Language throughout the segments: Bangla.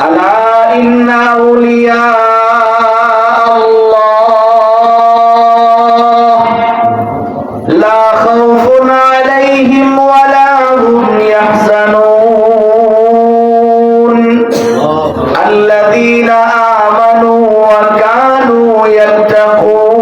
ألا إن أولياء الله لا خوف عليهم ولا هم يحزنون. الذين آمنوا وكانوا يتقون.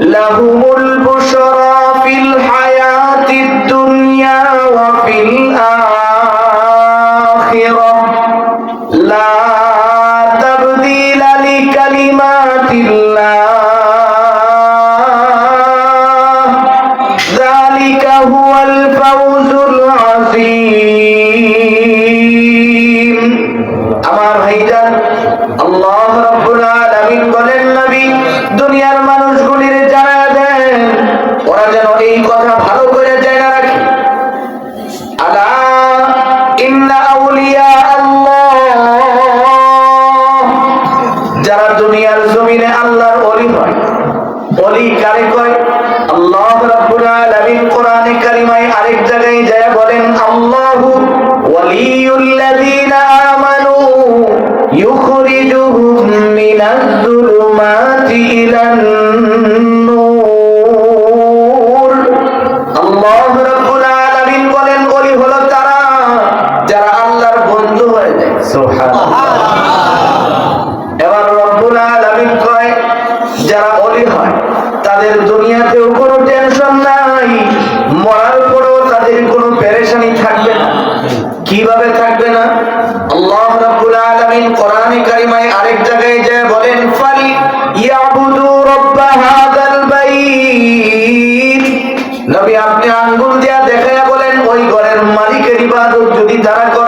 لهم البشرى ওলি কারে কয়, আল্লাহ রাব্বুল কোরআনে বলেন, আল্লাহু হলো তারা যারা আল্লাহর বন্ধু হয়ে যায়। তাদের দুনিয়াতেও কোনো টেনশন নাই। মরার পরেও তাদের কোনো পেরেশানি থাকবে না। কীভাবে থাকবে না? আল্লাহ রাব্বুল আলামিন কোরআনে কারিমায় আরেক জায়গায় যায় বলেন, ফাল ইয়াবুদু রাব্ব হাদাল বাইত। নবী আপনি আঙ্গুল দিয়া দেখায়া বলেন, ওই ঘরের মালিকের ইবাদত যদি তারা করে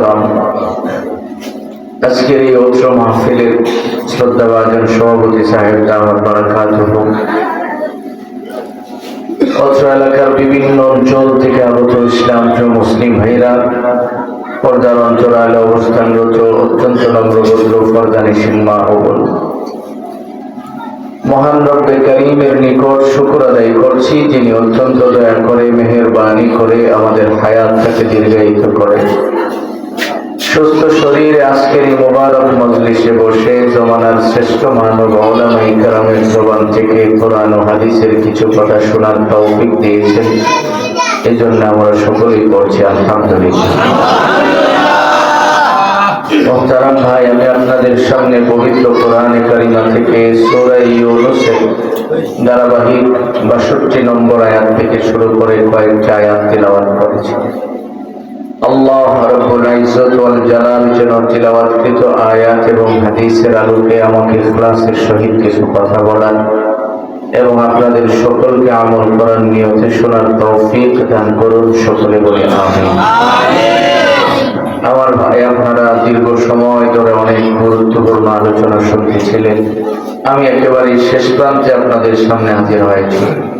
আজকের এই অত্র মাহফিলের শ্রদ্ধাভাজন সভাপতি সাহেব দামার বারাকাত অত্র এলাকার বিভিন্ন অঞ্চল থেকে আগত ইসলাম মুসলিম ভাইরা পর্দার অন্তরালে অবস্থানরত অত্যন্ত নম্রভদ্র ফরদানি সিনমা ও বোন। মহান রব্বে করিমের নিকট শুকুর আদায় করছি, যিনি অত্যন্ত দয়া করে, মেহেরবানি করে আমাদের হায়াতটাকে দীর্ঘায়িত করে সুস্থ শরীরে আজকের এই মোবারক মজলিসে বসে জমানার শ্রেষ্ঠ মানব কারামের জবান থেকে কোরআন হাদিসের কিছু কথা শোনার তৌফিক দিয়েছেন। এই জন্য আমরা সকলেই পড়ছি আলহামদুলিল্লাহ। ভাই, আমি আপনাদের সামনে পবিত্র কোরআনে কারিমা থেকে সূরা ইউনূসের ধারাবাহিক বাষট্টি নম্বর আয়াত থেকে শুরু করে কয়েকটি আয়াত তিলাওয়াত করেছি। আয়াত এবং আমাকে সহিত কিছু কথা বলার এবং আপনাদের সকলকে আমল করার নিয়তে শোনার তৌফিক দান করুন। সকলে বলে আমার ভাই, আপনারা দীর্ঘ সময় ধরে অনেক গুরুত্বপূর্ণ আলোচনা শুনতেছিলেন। আমি একেবারে শেষ প্রান্তে আপনাদের সামনে হাজির হয়েছি।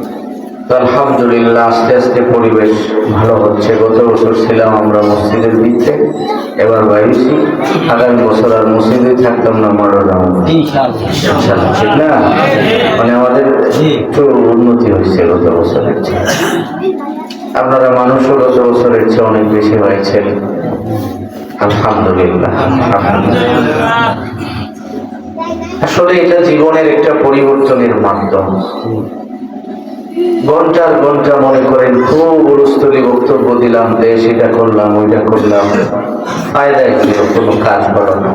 আলহামদুলিল্লাহ আস্তে আস্তে পরিবেশ ভালো হচ্ছে। গত বছর ছিলাম আমরা মসজিদের দিকে এবার বাইরেছি আগামী বছর আর মসজিদে থাকতাম না ইনশাআল্লাহ, ঠিক না? মানে আমাদের একটু উন্নতি হয়েছে গত বছরের চেয়ে। আপনারা মানুষও গত বছরের চেয়ে অনেক বেশি হয়েছেন। আলহামদুলিল্লাহ। আসলে এটা জীবনের একটা পরিবর্তনের মাধ্যম। ঘণ্টার ঘণ্টা মনে করেন, খুব গুরুস্থলী বক্তব্য দিলাম, দেশ এটা করলাম, ওইটা করলাম। ফায়দায় ছিল কোনো কাজ করো না।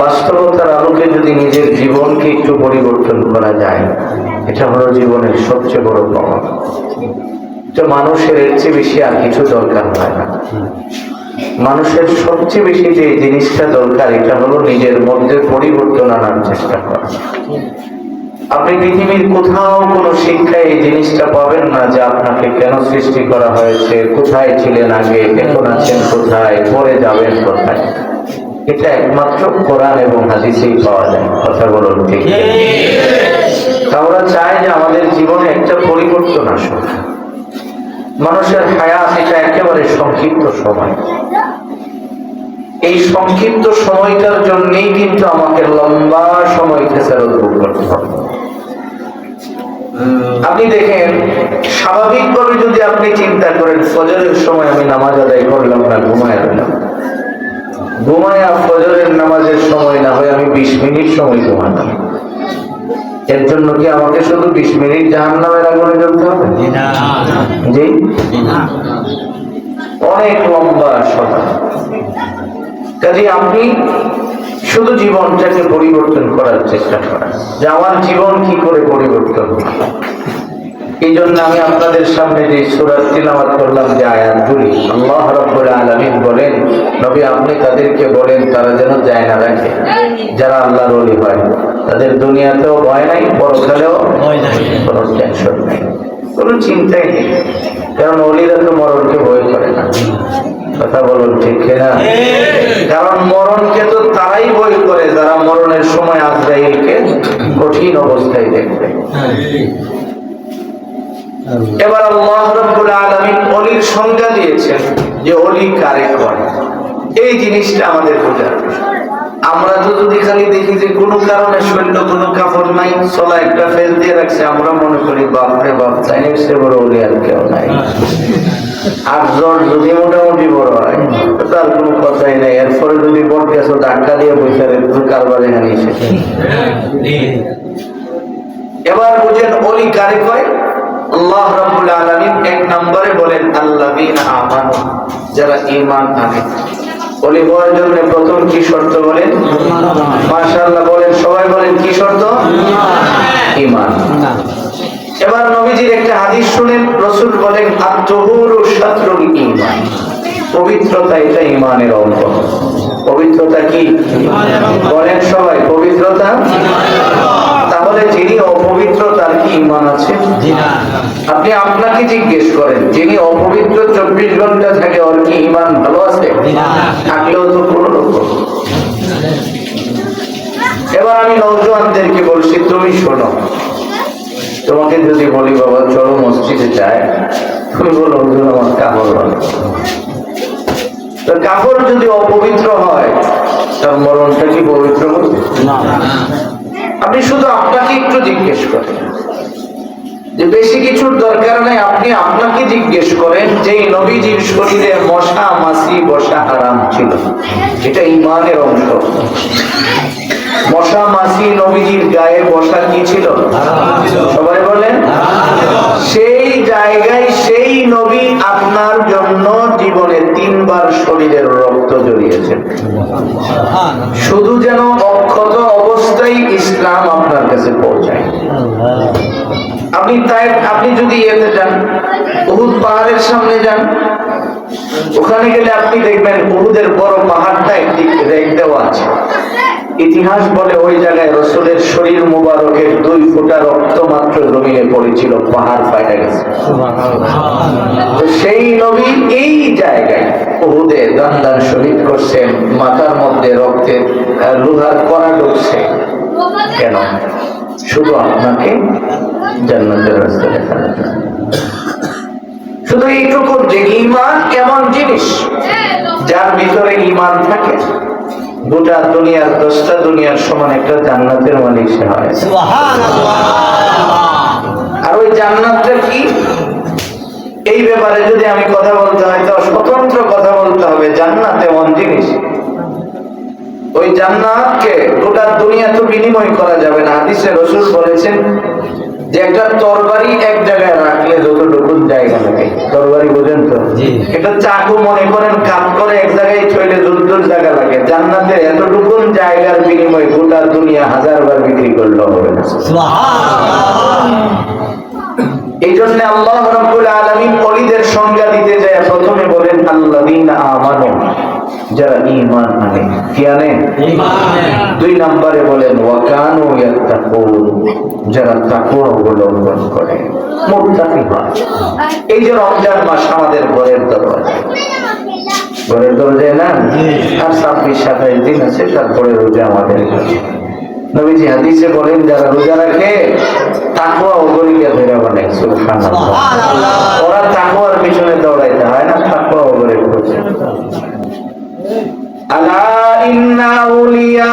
বাস্তবতার আলোকে যদি নিজের জীবনকে একটু পরিবর্তন করা যায়, এটা হলো জীবনের সবচেয়ে বড় পাওয়া তো মানুষের এর চেয়ে বেশি আর কিছু দরকার হয় না। মানুষের সবচেয়ে বেশি যে জিনিসটা দরকার, এটা হলো নিজের মধ্যে পরিবর্তন আনার চেষ্টা করা। আপনি পৃথিবীর কোথাও কোনো শিক্ষায় এই জিনিসটা পাবেন না যে আপনাকে কেন সৃষ্টি করা হয়েছে, কোথায় ছিলেন আগে, এখন আছেন কোথায় পরে যাবেন কোথায়। এটা একমাত্র কোরআন এবং হাদিসেই পাওয়া যায় কথা বলুন ঠিক আমরা চাই যে আমাদের জীবনে একটা পরিবর্তন আসুক। মানুষের হায়াত এটা একেবারে সংক্ষিপ্ত সময়। এই সংক্ষিপ্ত সময়টার জন্যই কিন্তু আমাকে লম্বা সময় খেসারত ভোগ করতে হবে। আপনি দেখেন স্বাভাবিকভাবে যদি আপনি চিন্তা করেন ফজরের সময় আমি নামাজ আদায় করলাম না ঘুমায় রইলাম ঘুমায়া ফজরের নামাজের সময় না হয় আমি বিশ মিনিট সময় ঘুমালাম এর জন্য কি আমাকে শুধু বিশ মিনিট জাহান নামের আগুনে জ্বলতে হবে? জি অনেক লম্বা সময় কাজে আপনি শুধু জীবনটাকে পরিবর্তন করার চেষ্টা করেন যে আমার জীবন কি করে পরিবর্তন এই জন্য আমি আপনাদের সামনে যে সুরাত তিলাওয়াত করলাম যে আয়াতগুলি আল্লাহ রাব্বুল আলামিন বলেন নবী আপনি তাদেরকে বলেন তারা যেন যায় না রাখে যারা আল্লাহর ওলি হয় তাদের দুনিয়াতেও ভয় নাই পরকালেও কোনো টেনশন নেই। কোনো চিন্তাই নেই। কারণ অলিরা তো মরণকে ভয় করে না। কথা বলুন ঠিক কিনা? কারণ এবার আল্লাহ রাব্বুল আলামিন অলির সংজ্ঞা দিয়েছেন যে অলি কারে করে? এই জিনিসটা আমাদের বোঝার আমরা তো যদি খালি দেখি যে কোনো কারণে শরীর কোনো কাপড় নাই চলা একটা ফেল দিয়ে রাখছে আমরা মনে করি বাপ রে বাপ চাইনিজ সে বড় অলি আর কেউ নাই। আর জ্বর যদি মোটামুটি বড় হয় তার কোনো কথাই নেই। এরপরে যদি বড় গেছো ধাক্কা দিয়ে বসে কারবার এখানে এসে এবার বুঝেন অলি কারে কয় আল্লাহ রাব্বুল আলামিন এক নম্বরে বলেন আল্লাযীনা আমানু যারা ঈমান আনে। হওয়ার জন্য প্রথম কি শর্ত বলেন? মাশাআল্লাহ বলেন সবাই বলেন কি শর্ত? ঈমান। এবার নবীজির একটা হাদিস শুনেন রাসূল বলেন আত-তুহুরু শাতরুল ঈমান পবিত্রতা এটা ঈমানের অঙ্গ। পবিত্রতা কি? বলেন সবাই পবিত্রতা? তাহলে যিনি অপবিত্র তার কি ইমান আছে? আপনি আপনাকে জিজ্ঞেস করেন যিনি অপবিত্র চব্বিশ ঘণ্টা থাকে ওর কি ইমান ভালো আছে? থাকলেও তো কোনো এবার আমি নৌজওয়ানদেরকে বলছি তুমি শোনো। তোমাকে যদি বলি বাবা চলো মসজিদে যায় তুমি বলো আমার কাপড় তো কাপড় যদি অপবিত্র হয় তার মরণটা কি পবিত্র হবে? আপনি শুধু আপনাকে একটু জিজ্ঞেস করেন। যে বেশি কিছুর দরকার নেই, আপনি আপনাকে জিজ্ঞেস করেন যে নবীজির শরীরে মশা মাছি বসা হারাম ছিল। এটা ইমানের অংশ। মশা মাছি নবীজির গায়ে বসা কি ছিল? সবাই বলেন। সেই জায়গায় সেই নবী আপনার জন্য জীবনে তিনবার শরীরের রক্ত জড়িয়েছেন। শুধু যেন অক্ষত ইসলাম আপনার কাছে পৌঁছায়। আপনি তাই, আপনি যদি ইয়েতে যান, উহুদ পাহাড়ের সামনে যান, ওখানে গেলে আপনি দেখবেন উহুদের বড় পাহাড়টা একটি রেখ দেওয়া আছে। ইতিহাস বলে ওই জায়গায় রসুলের শরীর মুবারকের দুই ফোঁটা রক্ত মাত্র জমিনে পড়েছিল, পাহাড় ফাইটা গেছে। সেই নবী এই জায়গায় উহুদে দান শহীদ করছেন, মাথার মধ্যে রক্তের লোহার কড়া ঢুকছে। কেন? শুধু আপনাকে জান্নাতের রাস্তা দেখানোর জন্য। শুধু এইটুকু যে ইমান এমন জিনিস? যার ভিতরে ইমান থাকে গোটা দুনিয়ার দশটা দুনিয়ার সমান একটা জান্নাতের মালিক সে হয়। আর ওই জান্নাতটা কি? এই ব্যাপারে যদি আমি কথা বলতে হয় তো স্বতন্ত্র কথা বলতে হবে জান্নাত এমন জিনিস। ওই জান্নাতকে গোটা তরবারি এক জায়গায় রাখলে যতটুকু জায়গা লাগে। তরবারি বোঝেন তো? এটা চাকু মনে করেন কাজ করে এক জায়গায় ছইলে যতটুকু জায়গা লাগে। জান্নাতে এতটুকু জায়গার বিনিময় গোটা দুনিয়া হাজার বার বিক্রি করলে হবে এই জন্য আল্লাহ রব্বুল আলামিন অলিদের সংজ্ঞা দিতে যায় প্রথমে বলেন আল্লাযীনা আমানু যারা ইমান আনে। কি আনে। দুই নম্বরে যারা তাকে অবলম্বন করে। মোত্তাকি হয়। এই যে রমজান মাস আমাদের ঘরের দরওয়াজা। ঘরের দরজায় না আর ছাব্বিশ সাতাশ দিন আছে তারপরে রোজা আমাদের কাছে নবীজি হাদিসে বলেন যারা রোজা রাখে তাকুয়া অগরিকা ধরে ওরা তাকুয়ার পিছনে দৌড়াইতে হয় না তাকুয়া অগরিক আলা ইন্না উলিয়া